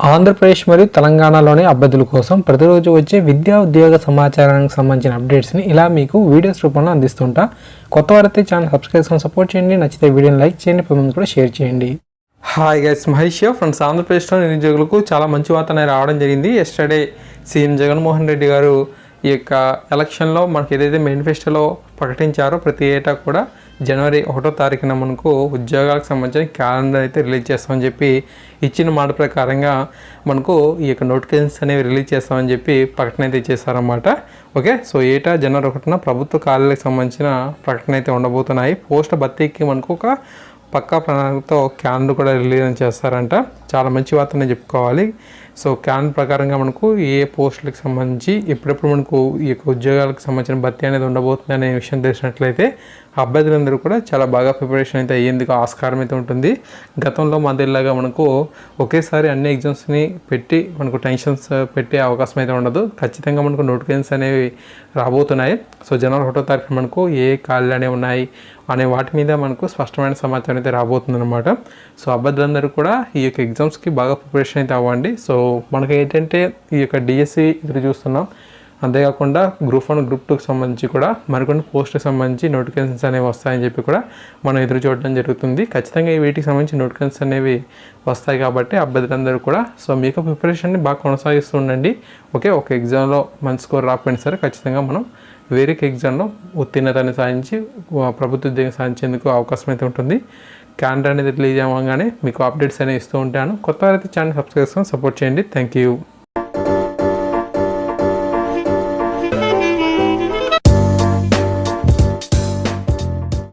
ఆంధ్రప్రదేశ్ మరియు తెలంగాణలోని అభ్యర్థుల కోసం ప్రతిరోజు వచ్చే విద్యా ఉద్యోగ సమాచారానికి సంబంధించిన అప్డేట్స్ని ఇలా మీకు వీడియోస్ రూపంలో అందిస్తుంటా. కొత్త వారైతే ఛానల్ సబ్స్క్రైబ్ సపోర్ట్ చేయండి. నచ్చితే వీడియోని లైక్ చేయండి. పది కూడా షేర్ చేయండి. హాయ్ గైస్ మహేష్ ఫ్రెండ్స్ ఆంధ్రప్రదేశ్లో నిరుద్యోగులకు చాలా మంచి వార్త రావడం జరిగింది. ఎస్టర్డే సీఎం జగన్మోహన్ రెడ్డి గారు ఈ యొక్క ఎలక్షన్లో మనకి ఏదైతే మేనిఫెస్టోలో ప్రకటించారో ప్రతి ఏటా కూడా జనవరి ఒకటో తారీఖున మనకు ఉద్యోగాలకు సంబంధించిన క్యాలెండర్ అయితే రిలీజ్ చేస్తామని చెప్పి ఇచ్చిన మాట ప్రకారంగా మనకు ఈ యొక్క నోటిఫికేషన్స్ అనేవి రిలీజ్ చేస్తామని చెప్పి ప్రకటన అయితే చేశారన్నమాట. ఓకే? సో ఏటా జనవరి ఒకటిన ప్రభుత్వ కార్యాలకు సంబంధించిన ప్రకటన అయితే ఉండబోతున్నాయి. పోస్ట్ భర్తీకి మనకు ఒక పక్కా ప్రణాళికతో క్యాన్ కూడా రిలీజ్ చేస్తారంట. చాలా మంచి వార్తనే చెప్పుకోవాలి. సో క్యాన్ ప్రకారంగా మనకు ఏ పోస్టులకు సంబంధించి ఎప్పుడెప్పుడు మనకు ఈ యొక్క ఉద్యోగాలకు సంబంధించిన భర్తీ అనేది ఉండబోతుంది అనే విషయం తెలిసినట్లయితే అభ్యర్థులందరూ కూడా చాలా బాగా ప్రిపరేషన్ అయితే అయ్యేందుకు ఆస్కారం అయితే ఉంటుంది. గతంలో మాదిరిలాగా మనకు ఒకేసారి అన్ని ఎగ్జామ్స్ని పెట్టి మనకు టెన్షన్స్ పెట్టే అవకాశం అయితే ఉండదు. ఖచ్చితంగా మనకు నోటిఫికేషన్స్ అనేవి రాబోతున్నాయి. సో జనవరి ఒకటో తారీఖు మనకు ఏ ఖాళీలు అనేవి ఉన్నాయి అనే వాటి మీద మనకు స్పష్టమైన సమాచారం అయితే రాబోతుంది అనమాట సో అభ్యర్థులందరూ కూడా ఈ యొక్క ఎగ్జామ్స్కి బాగా ప్రిపరేషన్ అయితే అవ్వండి. సో మనకి ఏంటంటే ఈ యొక్క డిఎస్సి ఎదురు చూస్తున్నాం. అంతేకాకుండా గ్రూప్ వన్ గ్రూప్ టూకి సంబంధించి కూడా మరికొన్ని పోస్ట్కి సంబంధించి నోటిఫికేషన్స్ అనేవి వస్తాయని చెప్పి కూడా మనం ఎదురు చూడడం జరుగుతుంది. ఖచ్చితంగా ఈ వీటికి సంబంధించి నోటిఫికేషన్స్ అనేవి వస్తాయి కాబట్టి అభ్యర్థులందరూ కూడా సో మీకు ప్రిపరేషన్ని బాగా కొనసాగిస్తూ ఉండండి. ఓకే ఒక ఎగ్జామ్లో మంచి స్కోర్ రాకపోయినా సరే ఖచ్చితంగా మనం వేరే ఎగ్జామ్లో ఉత్తీర్ణతని సాధించి ప్రభుత్వ ఉద్యోగం సాధించేందుకు అవకాశం అయితే ఉంటుంది. క్యాలెండర్ అనేది రిలీజ్ అవ్వగానే మీకు అప్డేట్స్ అనేవి ఇస్తూ ఉంటాను. కొత్త వారైతే ఛానల్ సబ్స్క్రైబ్ చేసుకొని సపోర్ట్ చేయండి. Thank you.